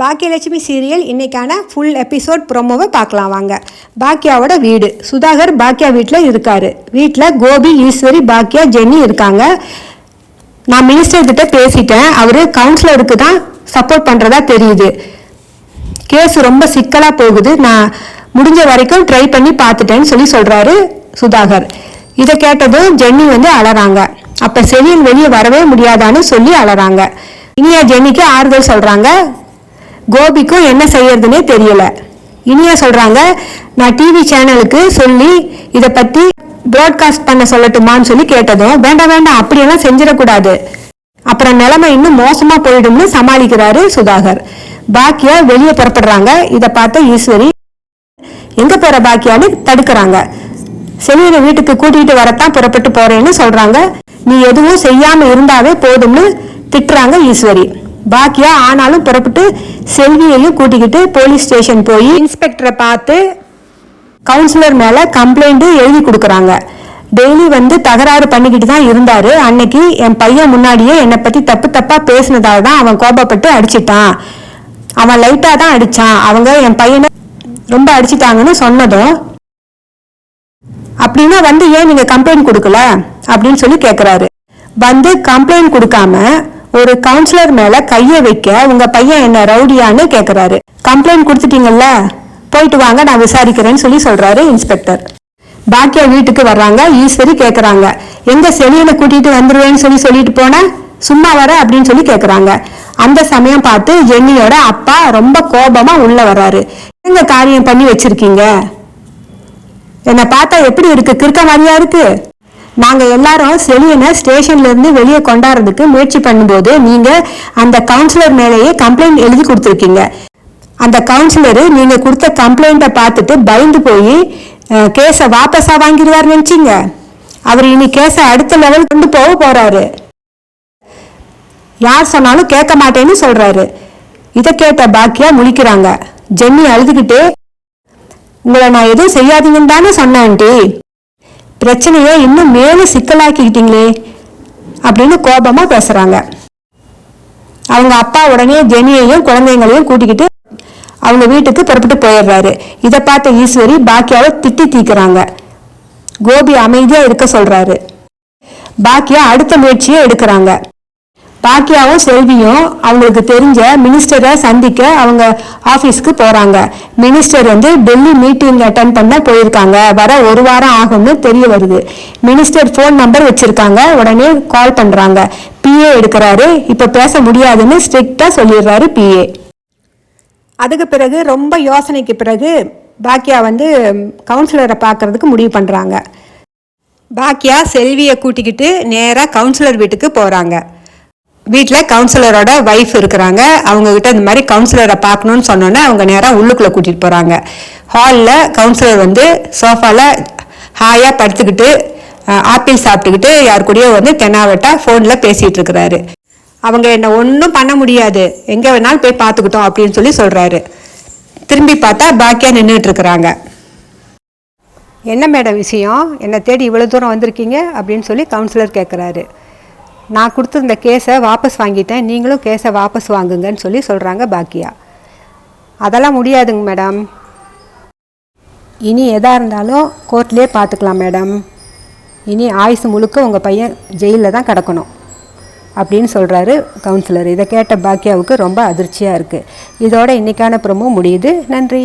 Baakiyalakshmi serial இன்னைக்கான full episode ப்ரொமோவை பார்க்கலாம் வாங்க. பாக்கியாவோட வீடு. சுதாகர் பாக்கியா வீட்டில் இருக்காரு. வீட்டில் கோபி ஈஸ்வரி பாக்கியா ஜென்னி இருக்காங்க. நான் மினிஸ்டர் கிட்ட பேசிட்டேன். அவர் கவுன்சிலருக்கு தான் சப்போர்ட் பண்ணுறதா தெரியுது. கேஸ் ரொம்ப சிக்கலாக போகுது. நான் முடிஞ்ச வரைக்கும் ட்ரை பண்ணி பார்த்துட்டேன்னு சொல்லி சொல்கிறாரு சுதாகர். இதை கேட்டதும் ஜென்னி வந்து அழறாங்க. அப்போ செவியன் வெளியே வரவே முடியாதான்னு சொல்லி அலறாங்க இனியா ஜென்னிக்கு ஆறுதல் சொல்கிறாங்க கோபிக்கும் என்ன செய்யறதுனே தெரியல. இனியா சொல்கிறாங்க நான் டிவி சேனலுக்கு சொல்லி இதை பற்றி ப்ராட்காஸ்ட் பண்ண சொல்லட்டுமான்னு சொல்லி கேட்டதும் வேண்டாம் வேண்டாம் அப்படியெல்லாம் செஞ்சிடக்கூடாது. அப்புறம் நிலைமை இன்னும் மோசமா போயிடும்னு சமாளிக்கிறாரு சுதாகர். பாக்கியா வெளியே புறப்படுறாங்க. இதை பார்த்த ஈஸ்வரி எங்க போற பாக்கியான்னு தடுக்கிறாங்க. செலியனை வீட்டுக்கு கூட்டிட்டு வரத்தான் புறப்பட்டு போறேன்னு சொல்றாங்க. நீ எதுவும் செய்யாம இருந்தாவே போதும்னு திட்டுறாங்க ஈஸ்வரி. பாக்கியா ஆனாலும் புறப்பட்டு செல்வியையும் கூட்டிக்கிட்டு போலீஸ் ஸ்டேஷன் போய் இன்ஸ்பெக்டரை பார்த்து கவுன்சிலர் மேலே கம்ப்ளைண்ட் எழுதி கொடுக்குறாங்க. டெய்லி வந்து தகராறு பண்ணிக்கிட்டு தான் இருந்தார். அன்னைக்கு என் பையன் முன்னாடியே என்னை பற்றி தப்பு தப்பாக பேசினதால தான் அவன் கோபப்பட்டு அடிச்சிட்டான். அவன் லைட்டாக தான் அடித்தான் அவங்க என் பையனை ரொம்ப அடிச்சிட்டாங்கன்னு சொன்னதும் அப்படின்னா வந்து ஏன் நீங்கள் கம்ப்ளைண்ட் கொடுக்கல? அப்படின்னு சொல்லி கேட்குறாரு வந்து கம்ப்ளைண்ட் கொடுக்காம ஒரு கவுன்சிலர் மேல கைய வைக்க உங்க பையன் என்ன ரவுடியான்னு கேக்குறாரு. கம்ப்ளைண்ட் கொடுத்துட்டீங்கல்ல? போயிட்டு வாங்க நான் விசாரிக்கிறேன்னு சொல்லி சொல்றாரு இன்ஸ்பெக்டர் பாக்கியா வீட்டுக்கு வர்றாங்க ஈஸ்வரி கேக்குறாங்க. எங்க செலியனை கூட்டிட்டு வந்துருவேன்னு சொல்லி சொல்லிட்டு போன? சும்மா வர அப்படின்னு சொல்லி கேக்குறாங்க. அந்த சமயம் பார்த்து ஜென்னியோட அப்பா ரொம்ப கோபமா உள்ள வர்றாரு. எங்க காரியம் பண்ணி வச்சிருக்கீங்க? என்னை பார்த்தா எப்படி இருக்கு? கிறுக்க மாதிரியா இருக்கு? நாங்கள் எல்லாரும் செலியனை ஸ்டேஷன்லேருந்து வெளியே கொண்டாடுறதுக்கு முயற்சி பண்ணும்போது நீங்கள் அந்த கவுன்சிலர் மேலேயே கம்ப்ளைண்ட் எழுதி கொடுத்துருக்கீங்க. அந்த கவுன்சிலர் நீங்கள் கொடுத்த கம்ப்ளைண்ட்டை பார்த்துட்டு பயந்து போய் கேஸை வாபஸாக வாங்கிடுவார் நினச்சிங்க. அவர் இனி கேஸை அடுத்த லெவல் கொண்டு போக போகிறாரு யார் சொன்னாலும் கேட்க மாட்டேன்னு சொல்கிறாரு இதை கேட்ட பாக்கியா முழிக்கிறாங்க. ஜென்னி அழுதுகிட்டே உங்களை நான் எதுவும் செய்யாதீங்கன்னு தானே சொன்னேன்ட்டி பிரச்சனையை இன்னும் மேலும் சிக்கலாக்கிக்கிட்டீங்களே அப்படின்னு கோபமா பேசுறாங்க. அவங்க அப்பா உடனே ஜெனியையும் குழந்தைங்களையும் கூட்டிக்கிட்டு அவங்க வீட்டுக்கு புறப்பட்டு போயிடுறாரு. இதை பார்த்த ஈஸ்வரி பாக்கியாவை திட்டி தீக்கிறாங்க. கோபி அமைதியா இருக்க சொல்றாரு. பாக்கியா அடுத்த முயற்சியை எடுக்கிறாங்க. பாக்கியாவும் செல்வியும் அவங்களுக்கு தெரிஞ்ச மினிஸ்டரை சந்திக்க அவங்க ஆஃபீஸ்க்கு போகிறாங்க மினிஸ்டர் வந்து டெல்லி மீட்டிங் அட்டன் பண்ண போயிருக்காங்க. வர ஒரு வாரம் ஆகும்னு தெரிய வருது. மினிஸ்டர் ஃபோன் நம்பர் வச்சுருக்காங்க. உடனே கால் பண்ணுறாங்க பிஏ எடுக்கிறாரு. இப்போ பேச முடியாதுன்னு ஸ்ட்ரிக்டாக சொல்லிடுறாரு பிஏ அதுக்கு பிறகு ரொம்ப யோசனைக்கு பிறகு பாக்கியா வந்து கவுன்சிலரை பார்க்கறதுக்கு முடிவு பண்ணுறாங்க பாக்கியா செல்வியை கூட்டிக்கிட்டு நேராக கவுன்சிலர் வீட்டுக்கு போகிறாங்க வீட்டில் கவுன்சிலரோட ஒய்ஃப் இருக்கிறாங்க. அவங்கக்கிட்ட இந்த மாதிரி கவுன்சிலரை பார்க்கணுன்னு சொன்னோன்னே அவங்க நேராக உள்ளுக்குள்ளே கூட்டிகிட்டு போகிறாங்க ஹாலில் கவுன்சிலர் வந்து சோஃபாவில் ஹாயாக படுத்துக்கிட்டு ஆப்பிள் சாப்பிட்டுக்கிட்டு யார் கூடயோ வந்து தென்னாவட்டா ஃபோனில் பேசிகிட்டு இருக்கிறாரு. அவங்க என்னை ஒன்றும் பண்ண முடியாது. எங்கே வேணாலும் போய் பார்த்துக்கிட்டோம் அப்படின்னு சொல்லி சொல்கிறாரு திரும்பி பார்த்தா பாக்கியாக நின்றுட்டு இருக்கிறாங்க. என்ன மேடம் விஷயம்? என்னை தேடி இவ்வளோ தூரம் வந்திருக்கீங்க அப்படின்னு சொல்லி கவுன்சிலர் கேட்குறாரு நான் கொடுத்துருந்த கேஸை வாபஸ் வாங்கிட்டேன். நீங்களும் கேஸை வாபஸ் வாங்குங்கன்னு சொல்லி சொல்கிறாங்க பாக்கியா. அதெல்லாம் முடியாதுங்க மேடம். இனி எதாக இருந்தாலும் கோர்ட்லேயே பார்த்துக்கலாம் மேடம். இனி ஆயுசு முழுக்க உங்கள் பையன் ஜெயிலில் தான் கிடக்கணும் அப்படின்னு சொல்கிறாரு கவுன்சிலர். இதை கேட்ட பாக்கியாவுக்கு ரொம்ப அதிர்ச்சியாக இருக்குது இதோட இன்றைக்கான ப்ரமோ முடியுது. நன்றி.